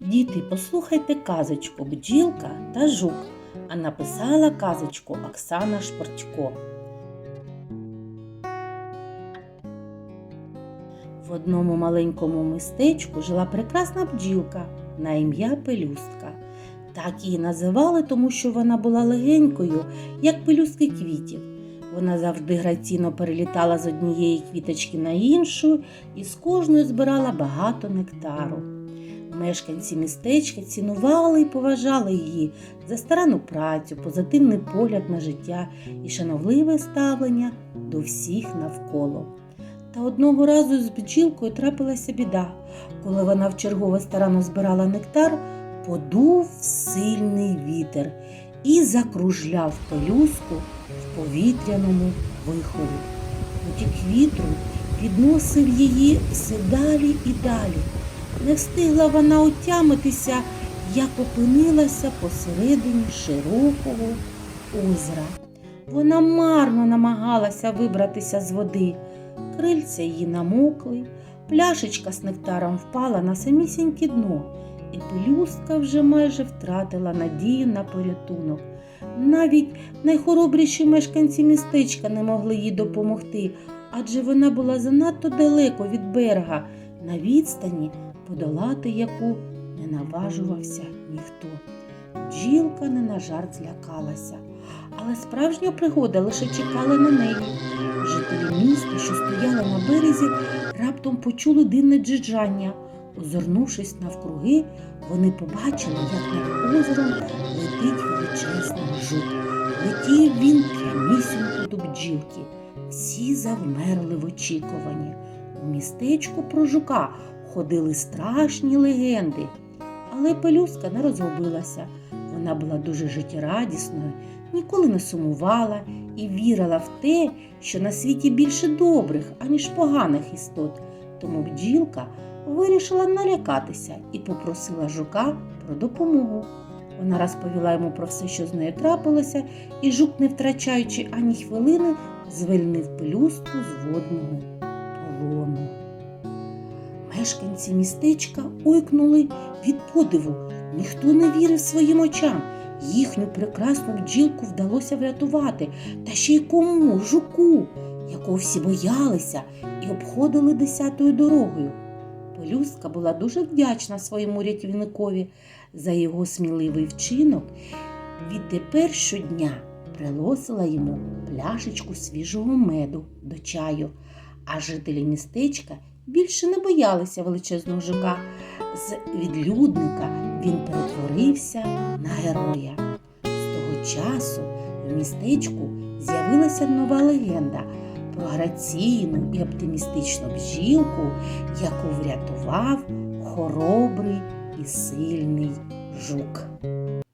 Діти, послухайте казочку Бджілка та жук. А написала казочку Оксана Шпортько. В одному маленькому містечку жила прекрасна бджілка на ім'я Пелюстка. Так її називали, тому що вона була легенькою, як пелюстки квітів. Вона завжди граційно перелітала з однієї квіточки на іншу і з кожної збирала багато нектару. Мешканці містечка цінували і поважали її за старанну працю, позитивний погляд на життя і шановливе ставлення до всіх навколо. Та одного разу з бджілкою трапилася біда. Коли вона вчергове старанно збирала нектар, подув сильний вітер і закружляв пелюстку в повітряному вихорі. Потік вітру підносив її все далі і далі. Не встигла вона отямитися, як опинилася посередині широкого озера. Вона марно намагалася вибратися з води. Крильця її намокли, пляшечка з нектаром впала на самісіньке дно, і пелюстка вже майже втратила надію на порятунок. Навіть найхоробріші мешканці містечка не могли їй допомогти, адже вона була занадто далеко від берега, на відстані, подолати яку не наважувався ніхто. Бджілка не на жарт злякалася, але справжня пригода лише чекала на неї. Жителі міста, що стояли на березі, раптом почули дивне джиджання. Озирнувшись навкруги, вони побачили, як над озером летить величезний жук. Летів він прямісінько до бджілки. Всі завмерли в очікуванні. У містечку про жука ходили страшні легенди. Але пелюстка не розгубилася. Вона була дуже життєрадісною, ніколи не сумувала і вірила в те, що на світі більше добрих, аніж поганих істот. Тому бджілка вирішила налякатися і попросила жука про допомогу. Вона розповіла йому про все, що з нею трапилося, і жук, не втрачаючи ані хвилини, звільнив пелюстку з водного полону. Мешканці містечка ойкнули від подиву. Ніхто не вірив своїм очам. Їхню прекрасну бджілку вдалося врятувати, та ще й кому жуку, якого всі боялися і обходили десятою дорогою. Пелюстка була дуже вдячна своєму рятівникові за його сміливий вчинок. Відтепер щодня приносила йому пляшечку свіжого меду до чаю, а жителі містечка більше не боялися величезного жука. З відлюдника він перетворився на героя. З того часу в містечку з'явилася нова легенда про граційну і оптимістичну бжілку, яку врятував хоробрий і сильний жук.